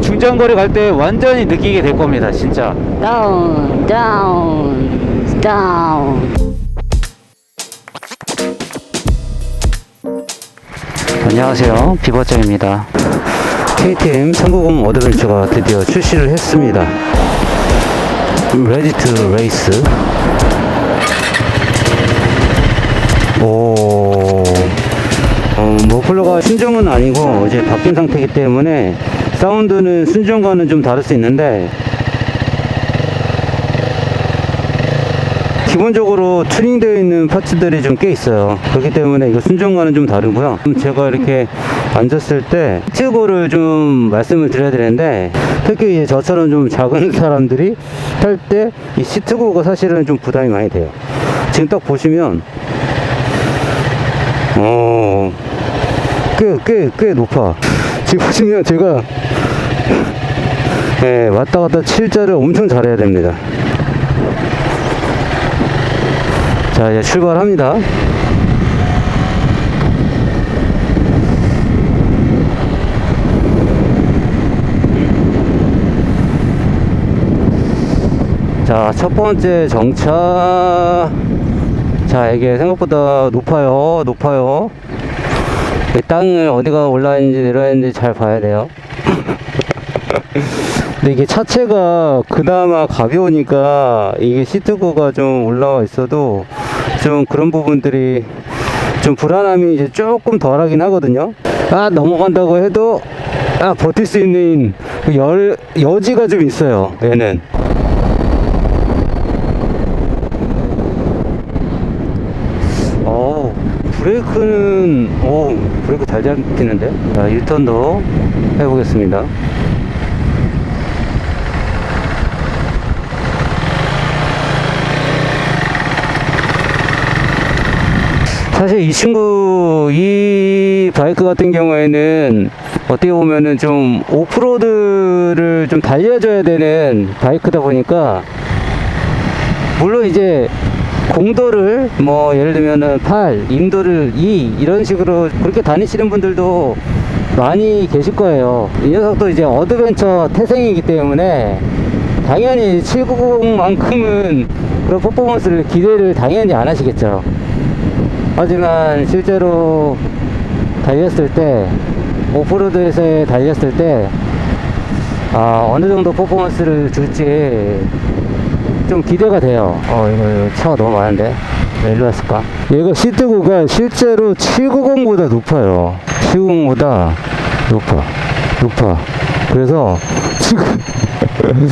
중장거리 갈 때 완전히 느끼게 될 겁니다 진짜. 다운 다운 다운 안녕하세요. 비버짱입니다. KTM 390 어드벤처가 드디어 출시를 했습니다. 레디 투 레이스. 오. 어, 머플러가 순정은 아니고 이제 바뀐 상태이기 때문에 사운드는 순정과는 좀 다를 수 있는데 기본적으로 튜닝되어 있는 파츠들이 좀 꽤 있어요. 그렇기 때문에 이거 순정과는 좀 다르고요. 제가 이렇게 앉았을 때 시트고를 좀 말씀을 드려야 되는데 특히 저처럼 좀 작은 사람들이 탈 때 이 시트고가 사실은 좀 부담이 많이 돼요. 지금 딱 보시면 어, 꽤, 꽤, 꽤 높아. 지금 보시면 제가 예, 왔다 갔다 칠자를 엄청 잘해야 됩니다. 자, 이제 출발합니다. 자, 첫 번째 정차. 자, 이게 생각보다 높아요. 높아요. 이 땅을 어디가 올라있는지 내려있는지 잘 봐야 돼요. 근데 이게 차체가 그나마 가벼우니까 이게 시트고가 좀 올라와 있어도 좀 그런 부분들이 좀 불안함이 이제 조금 덜 하긴 하거든요. 아 넘어간다고 해도 아 버틸 수 있는 그열 여지가 좀 있어요. 얘는. 어 브레이크는 오 브레이크 잘 잡히는데. 자 유턴도 해보겠습니다. 사실 이 친구 이 바이크 같은 경우에는 어떻게 보면은 좀 오프로드를 좀 달려줘야 되는 바이크다 보니까 물론 이제 공도를 뭐 예를 들면은 8, 인도를 2 이런 식으로 그렇게 다니시는 분들도 많이 계실 거예요. 이 녀석도 이제 어드벤처 태생이기 때문에 당연히 790만큼은 그런 퍼포먼스를 기대를 당연히 안 하시겠죠. 하지만 실제로 달렸을 때 오프로드에서 달렸을 때 아, 어느 정도 퍼포먼스를 줄지 좀 기대가 돼요. 어, 이거 차가 너무 많은데. 왜 일로 왔을까? 얘가 시트고가 실제로 790보다 높아요. 790보다 높아. 높아. 그래서 지금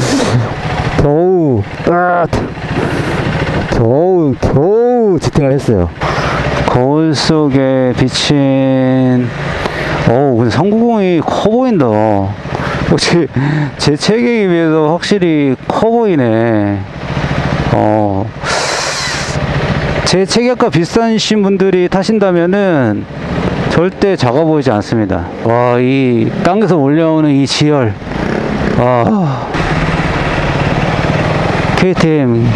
겨우, 아, 겨우, 겨우 지팅을 했어요. 거울 속에 비친, 어우, 근데 390이 커 보인다. 혹시 제 체격에 비해서 확실히 커 보이네. 어, 제 체격과 비슷하신 분들이 타신다면은 절대 작아 보이지 않습니다. 와, 이 땅에서 올라오는 이 지열. 아, KTM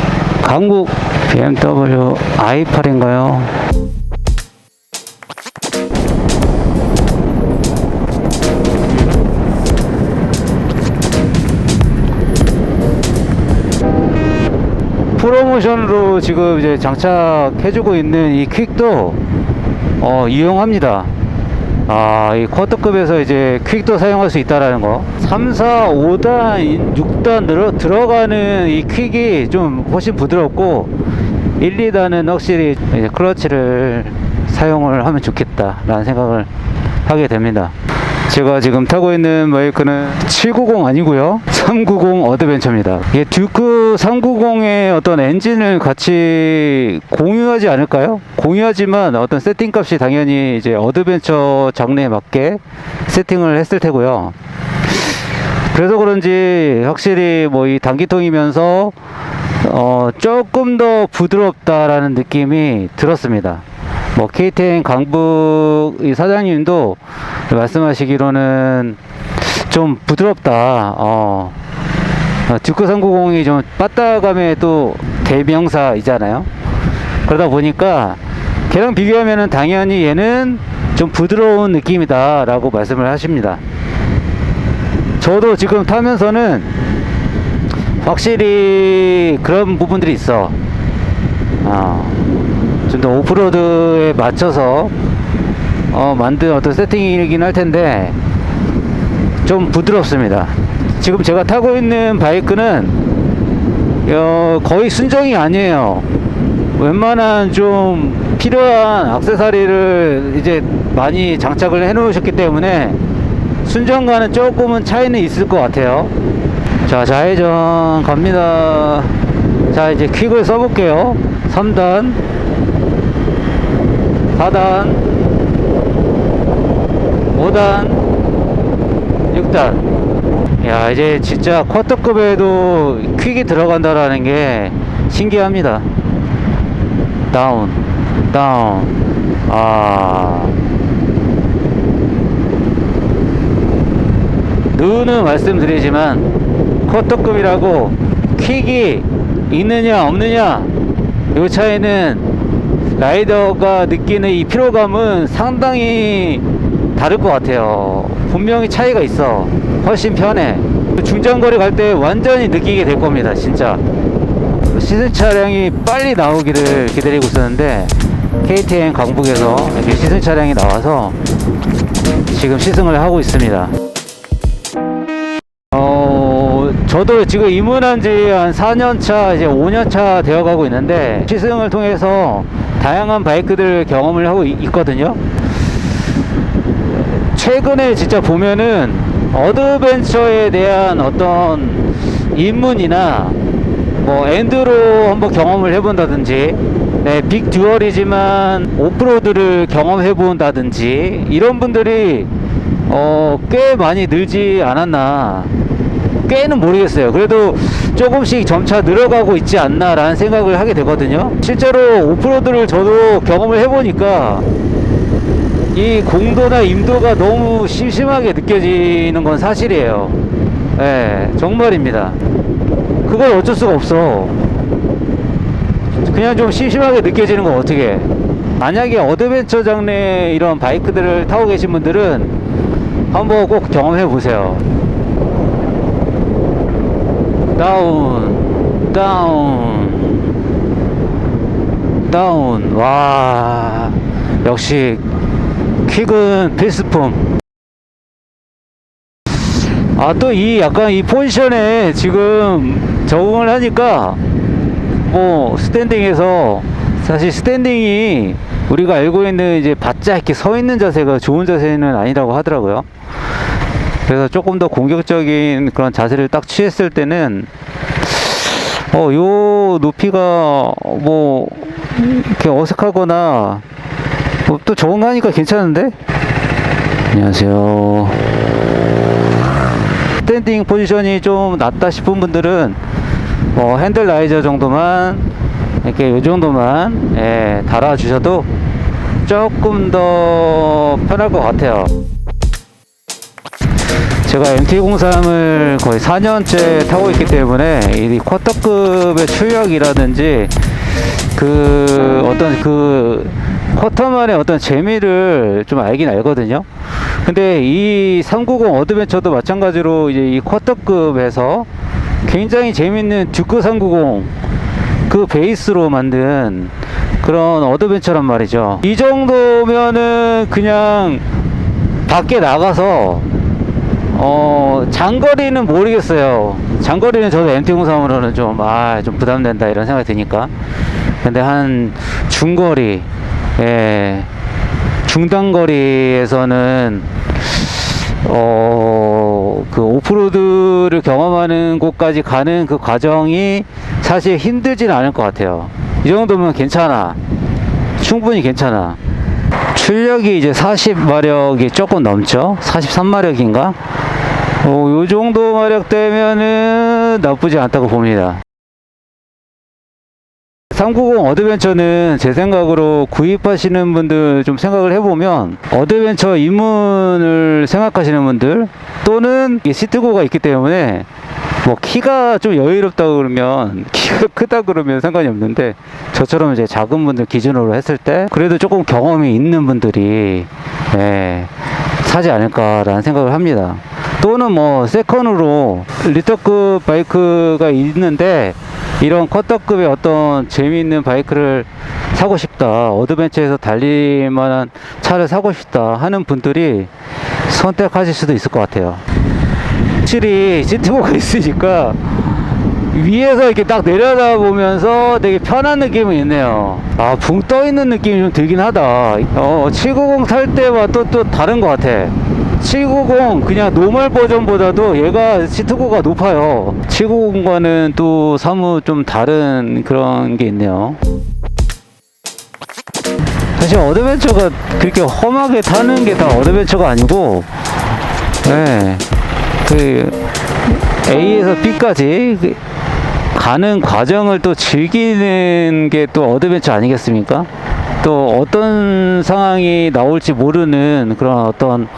강국 BMW i8인가요? 프로모션으로 지금 이제 장착해주고 있는 이 퀵도 어, 이용합니다. 아, 이 쿼터급에서 이제 퀵도 사용할 수 있다라는 거. 3, 4, 5단, 6단 들어, 들어가는 이 퀵이 좀 훨씬 부드럽고 1, 2단은 확실히 이제 클러치를 사용을 하면 좋겠다라는 생각을 하게 됩니다. 제가 지금 타고 있는 바이크는 790 아니고요 390 어드벤처입니다 이게 듀크 390의 어떤 엔진을 같이 공유하지 않을까요? 공유하지만 어떤 세팅 값이 당연히 이제 어드벤처 장르에 맞게 세팅을 했을 테고요 그래서 그런지 확실히 뭐 이 단기통이면서 어 조금 더 부드럽다라는 느낌이 들었습니다. 뭐 KTM 강북 이 사장님도 말씀하시기로는 좀 부드럽다. 어, 어, 듀크 390이 좀 빠따감의 또 대명사이잖아요. 그러다 보니까 걔랑 비교하면은 당연히 얘는 좀 부드러운 느낌이다라고 말씀을 하십니다. 저도 지금 타면서는 확실히 그런 부분들이 있어. 어, 좀 더 오프로드에 맞춰서 어, 만든 어떤 세팅이긴 할 텐데 좀 부드럽습니다. 지금 제가 타고 있는 바이크는 어, 거의 순정이 아니에요. 웬만한 좀 필요한 악세사리를 이제 많이 장착을 해 놓으셨기 때문에 순정과는 조금은 차이는 있을 것 같아요. 자, 좌회전 갑니다. 자, 이제 퀵을 써볼게요. 3단, 4단, 5단, 6단. 야, 이제 진짜 쿼터급에도 퀵이 들어간다라는 게 신기합니다. 다운, 다운. 아. 누는 말씀드리지만 쿼터급이라고 퀵이 있느냐 없느냐 요 차이는 라이더가 느끼는 이 피로감은 상당히 다를 것 같아요. 분명히 차이가 있어. 훨씬 편해. 중장거리 갈 때 완전히 느끼게 될 겁니다 진짜. 시승 차량이 빨리 나오기를 기다리고 있었는데 KTM 강북에서 이렇게 시승 차량이 나와서 지금 시승을 하고 있습니다 저도 지금 입문한 지 한 4년 차, 이제 5년 차 되어 가고 있는데, 시승을 통해서 다양한 바이크들 경험을 하고 있- 있거든요. 최근에 진짜 보면은, 어드벤처에 대한 어떤 입문이나, 뭐, 엔드로 한번 경험을 해본다든지, 네, 빅 듀얼이지만 오프로드를 경험해 본다든지, 이런 분들이, 어, 꽤 많이 늘지 않았나. 꽤는 모르겠어요. 그래도 조금씩 점차 늘어가고 있지 않나라는 생각을 하게 되거든요. 실제로 오프로드를 저도 경험을 해보니까 이 공도나 임도가 너무 심심하게 느껴지는 건 사실이에요. 예, 정말입니다. 그걸 어쩔 수가 없어. 그냥 좀 심심하게 느껴지는 건 어떻게 해? 만약에 어드벤처 장르의 이런 바이크들을 타고 계신 분들은 한번 꼭 경험해 보세요. 다운, 다운, 다운. 와, 역시 퀵은 필수품. 아, 또 이 약간 이 포지션에 지금 적응을 하니까 뭐 스탠딩에서 사실 스탠딩이 우리가 알고 있는 이제 바짝 이렇게 서 있는 자세가 좋은 자세는 아니라고 하더라고요. 그래서 조금 더 공격적인 그런 자세를 딱 취했을 때는 어, 요 높이가 뭐 이렇게 어색하거나 뭐또 적응하니까 괜찮은데? 안녕하세요. 스탠딩 포지션이 좀 낮다 싶은 분들은 뭐 핸들 라이저 정도만 이렇게 요 정도만 예, 달아주셔도 조금 더 편할 것 같아요. 제가 MT-03을 거의 4년째 타고 있기 때문에 이 쿼터급의 출력이라든지 그 어떤 그 쿼터만의 어떤 재미를 좀 알긴 알거든요. 근데 이 390 어드벤처도 마찬가지로 이제 이 쿼터급에서 굉장히 재밌는 듀크 390 그 베이스로 만든 그런 어드벤처란 말이죠. 이 정도면은 그냥 밖에 나가서 어, 장거리는 모르겠어요. 장거리는 저도 MT-03으로는 좀, 아, 좀 부담된다 이런 생각이 드니까. 근데 한 중거리, 예, 중단거리에서는, 어, 그 오프로드를 경험하는 곳까지 가는 그 과정이 사실 힘들진 않을 것 같아요. 이 정도면 괜찮아. 충분히 괜찮아. 출력이 이제 40마력이 조금 넘죠? 43마력인가? 어, 요 정도 마력 되면은 나쁘지 않다고 봅니다. 390 어드벤처는 제 생각으로 구입하시는 분들 좀 생각을 해보면 어드벤처 입문을 생각하시는 분들 또는 이 시트고가 있기 때문에 뭐 키가 좀 여유롭다 그러면 키가 크다 그러면 상관이 없는데 저처럼 이제 작은 분들 기준으로 했을 때 그래도 조금 경험이 있는 분들이 예, 사지 않을까라는 생각을 합니다. 또는 뭐 세컨으로 리터급 바이크가 있는데 이런 쿼터급의 어떤 재미있는 바이크를 사고 싶다 어드벤처에서 달릴 만한 차를 사고 싶다 하는 분들이 선택하실 수도 있을 것 같아요 확실히 시트보가 있으니까 위에서 이렇게 딱 내려다 보면서 되게 편한 느낌이 있네요. 아, 붕 떠 있는 느낌이 좀 들긴 하다. 어, 790 탈 때와 또, 또 다른 것 같아. 790 그냥 노멀 버전보다도 얘가 시트고가 높아요. 790과는 또 사뭇 좀 다른 그런 게 있네요. 사실 어드벤처가 그렇게 험하게 타는 게 다 어드벤처가 아니고, 네. 그, A에서 B까지 그 가는 과정을 또 즐기는 게 또 어드벤처 아니겠습니까? 또 어떤 상황이 나올지 모르는 그런 어떤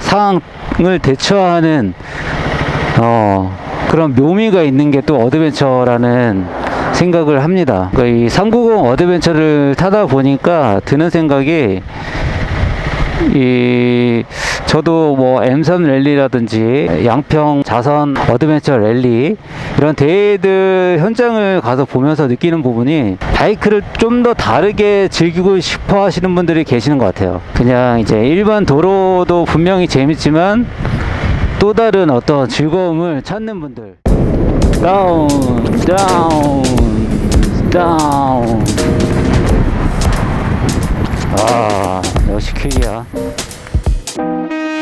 상황을 대처하는 어 그런 묘미가 있는 게 또 어드벤처라는 생각을 합니다. 그러니까 이390 어드벤처를 타다 보니까 드는 생각이 이 저도 뭐 M3 랠리라든지 양평 자선 어드벤처 랠리 이런 대회들 현장을 가서 보면서 느끼는 부분이 바이크를 좀 더 다르게 즐기고 싶어 하시는 분들이 계시는 것 같아요. 그냥 이제 일반 도로도 분명히 재밌지만 또 다른 어떤 즐거움을 찾는 분들. 다운, 다운, 다운. 아, 역시 퀵이야.